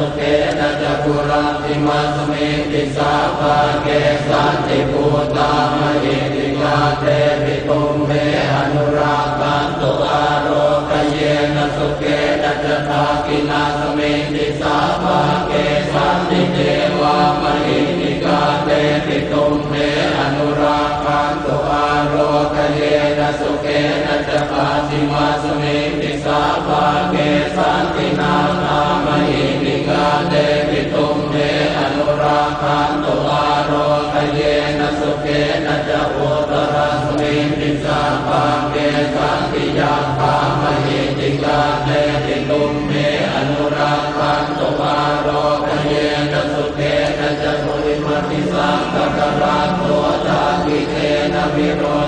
สุเตนะจักุรันติมัสเมติสาภาเกสันติภูตามหติกาเตปิตุมเมอนุราคันตุอารกเยนะสุเกนะจัตากินาสเมติสาภาเกสันติเทวามหติกาเตปิตุมเมอนุราคันตุอารกเยนะสุเกนะจัตากิมาสเมติสาภาเกสันติ วิโร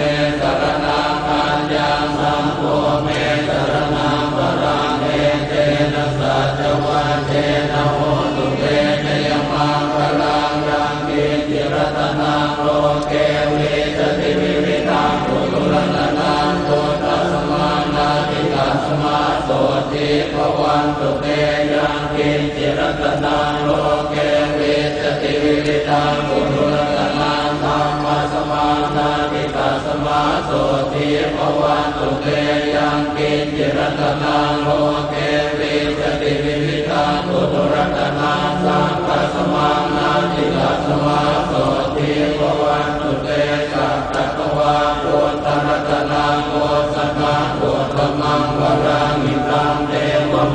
ทิพวันตุเตยังกินจิรตนังโลเกวสติวิริตัปุถุรันังธรรมสมานาติตัสมาโสติภวันตุเตยังกินจิรัตนังโลเก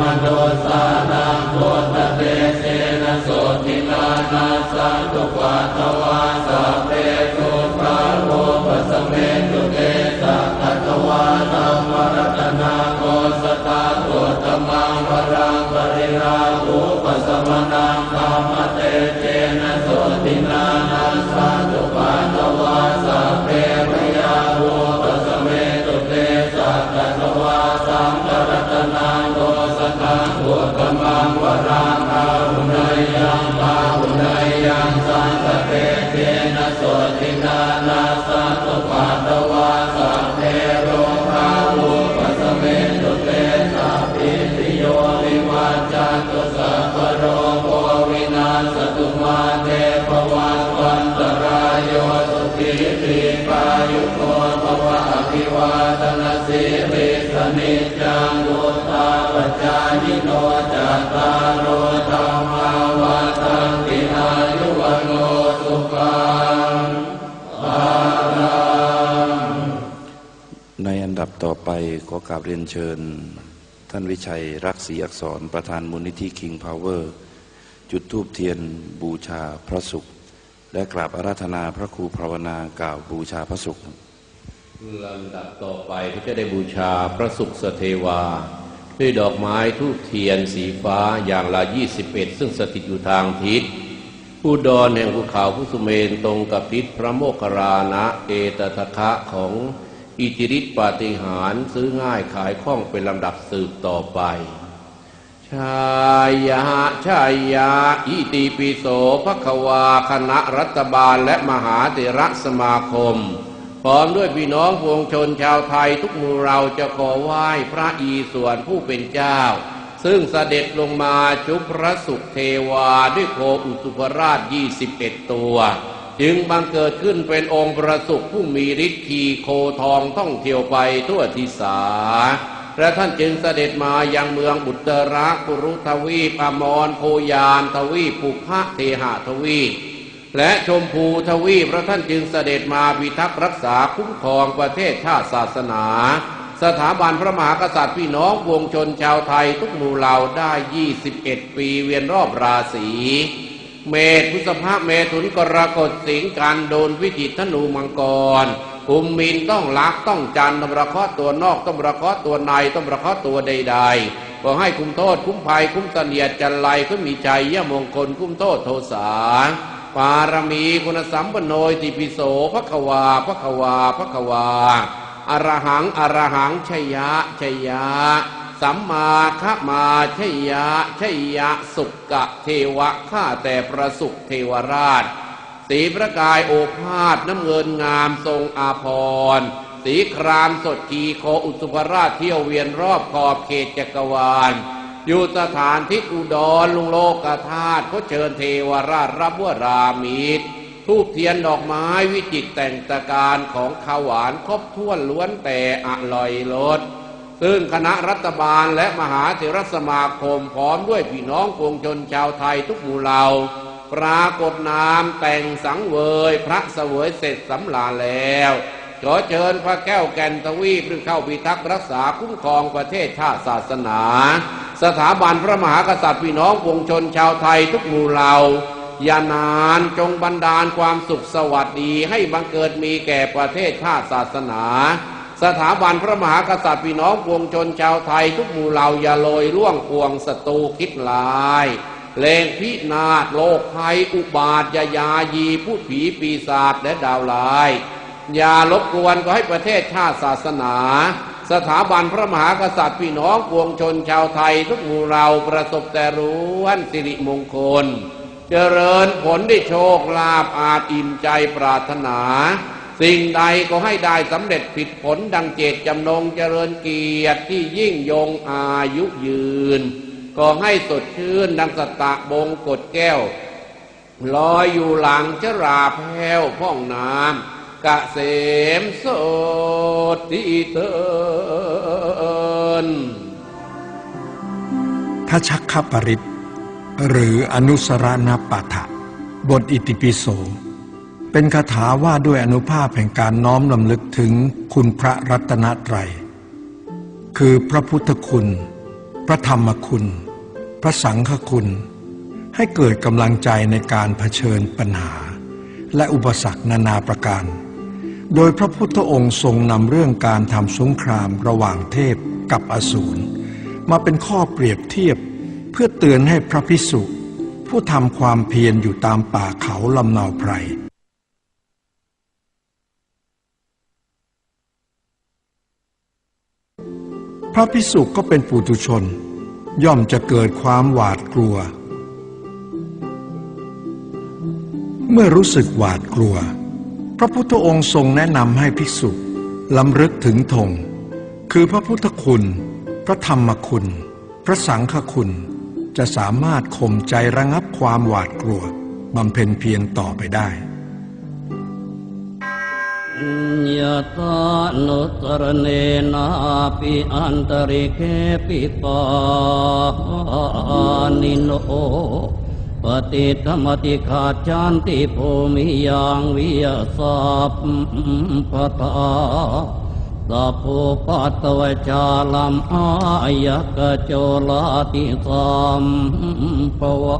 มโนสานังโคตเตเสนะโสติลานาสันตุปาตวาสัพเพทุพาะโภปสเมตุเตสักัตวานัมมรตนาโกสตาโกตมังวรังปริราภูปสมนังธรรมเตเจนะโสตินา ในอันดับต่อไปขอกราบเรียนเชิญ ท่านวิชัยรักษีอักษรประธานมูลนิธิคิงพาวเวอร์ จุดทูบเทียนบูชาพระสุข และกราบอาราธนาพระครูภาวนากล่าวบูชาพระสุขลำดับต่อไปที่จะได้บูชาพระสุขสเทวา ด้วยดอกไม้ทูบเทียนสีฟ้าอย่างละยี่สิบเอ็ดซึ่งสถิตอยู่ทางทิศอุดรแห่งภูเขาพุสุเมนตรงกับทิศพระโมคคารานะเอตทะคะของอิจิริปาติหารซื้อง่ายขายคล่องเป็นลำดับสืบต่อไป ชายาชายาอิติปิโสภควาคณะรัฐบาลและมหาเถระสมาคม พร้อมด้วยพี่น้องพวงชนชาวไทยทุกหมู่เราจะขอไหว้พระอีส่วนผู้เป็นเจ้า ซึ่งเสด็จลงมาชุบพระสุขเทวาด้วยโคอุตุพราช 21 ตัว จึงบังเกิดขึ้นเป็นองค์ประสุขผู้มีฤทธิ์ขี่โคทองท่องเที่ยวไปทั่วทิศาและท่านจึงเสด็จมายังเมืองบุตรรักุรุทวีปอมรโพยานทวีปุพะเทหทวี และชมพูทวีปพระท่านจึงเสด็จมาพิทักษ์รักษาคุ้มครองประเทศชาติศาสนา สถาบันพระมหากษัตริย์พี่น้องวงชนชาวไทยทุกหมู่เหล่าได้ 21 ปีเวียนรอบราศีเมษพฤษภาพเมถุนกรกฎสิงกันโดนวิจิตรธนูมังกรกุมมินต้องลักต้องจันต้องระเคราะตัวนอกต้องระเคราะตัวในต้องระเคราะตัวใดๆก็ให้คุ้มโทษคุ้มภัยคุ้มเสนียดจันไรก็มีใจยมงคลคุ้มโทษโทสา ปารมีคุณสัมปโนยติปิโสภควาภควาภควาอรหังอรหังชยะชยะ สัมมาคะมาชยะชยะสุกะเทวะข้าแต่ประสุขเทวราช สีประกายโอภาสน้ำเงินงามทรงอาพรณ์สีครามสดกีโคอุสุภราชเที่ยวเวียนรอบขอบเขตจักรวาล อยู่สถานทิศอุดรลุงโลกธาตุก็เชิญเทวราชรับวารามิตรทูบเทียนดอกไม้วิจิตรแต่งตะการของข้าวหวานครบถ้วนล้วนแต่อร่อยรสซึ่งคณะรัฐบาลและมหาเถรสมาคมพร้อมด้วยพี่น้องปวงชนชาวไทยทุกหมู่เหล่า ปรากฏนามแต่งสังเวยพระเสวยเสร็จสำลาแล้วขอเชิญพระแก้วแก่นทวีปหรือเข้าพิทักษ์รักษาคุ้มครองประเทศชาติศาสนา สถาบันพระมหากษัตริย์พี่น้องวงชนชาวไทยทุกหมู่เหล่าอย่านานจงบันดาลความสุขสวัสดีให้บังเกิดมีแก่ประเทศชาติศาสนา สถาบันพระมหากษัตริย์พี่น้องปวงชนชาวไทยทุกหมู่เหล่าอย่าโรยล่วงพวงศัตรูคิดลายเลงพินาศโลกภัยอุบาทยายายีผู้ผีปีศาจและดาวลาย อย่าลบกวนก็ให้ประเทศชาติศาสนา สถาบันพระมหากษัตริย์พี่น้องปวงชนชาวไทย ทุกหมู่เราประสบแต่รู้วันสิริมงคล เจริญผลได้โชคลาภอาจอิ่มใจปรารถนา สิ่งใดก็ให้ได้สำเร็จผิดผลดังเจตจำนงเจริญเกียรติที่ยิ่งยงอายุยืน ก็ให้สดชื่นดังสตะบงกดแก้วลอยอยู่หลังชราแพ้วพ่องน้ำ กะเสมโสดที่เตินพระชักขปริตหรืออนุสรณปัฏฐะบทอิติปิโส เป็นคาถาว่าด้วยอนุภาพแห่งการน้อมลำลึกถึงคุณพระรัตนตรัย คือพระพุทธคุณ พระธรรมคุณ พระสังฆคุณ ให้เกิดกำลังใจในการเผชิญปัญหา และอุปสรรคนานาประการ โดยพระพุทธองค์ทรงนำเรื่องการทำสงครามระหว่างเทพกับอสูรมาเป็นข้อเปรียบเทียบ เพื่อเตือนให้พระพิสุผู้ทำความเพียรอยู่ตามป่าเขาลำเนาไพรพระพิสุก็เป็นปุถุชน ย่อมจะเกิดความหวาดกลัว เมื่อรู้สึกหวาดกลัว พระพุทธองค์ทรงแนะนำให้ภิกษุลำลึกถึงธง คือพระพุทธคุณ พระธรรมคุณ พระสังฆคุณ จะสามารถข่มใจระงับความหวาดกลัวบำเพ็ญเพียรต่อไปได้ยะตานุตรเนนาปิอันตริเคปิปานิโน ปฏิธรรมติขาจันติภูมิยังวิยาสัพพทาสัพพุปัตวจาลัมอายกโจลาติสัมปวะ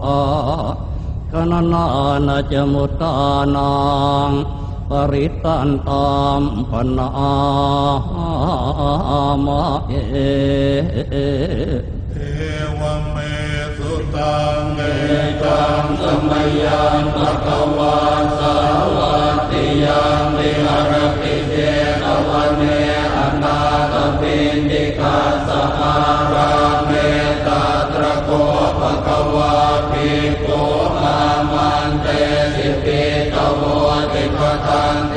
กนนานาจมุตตานังปริตันตามปนามาเอ มยานปะกวาสาวัติยานติหารปิเตตวันเนอนาตปินติกาสหารามเมตตระโกปะกวาปิโกขุามันเตสิปิตโวติปทันเต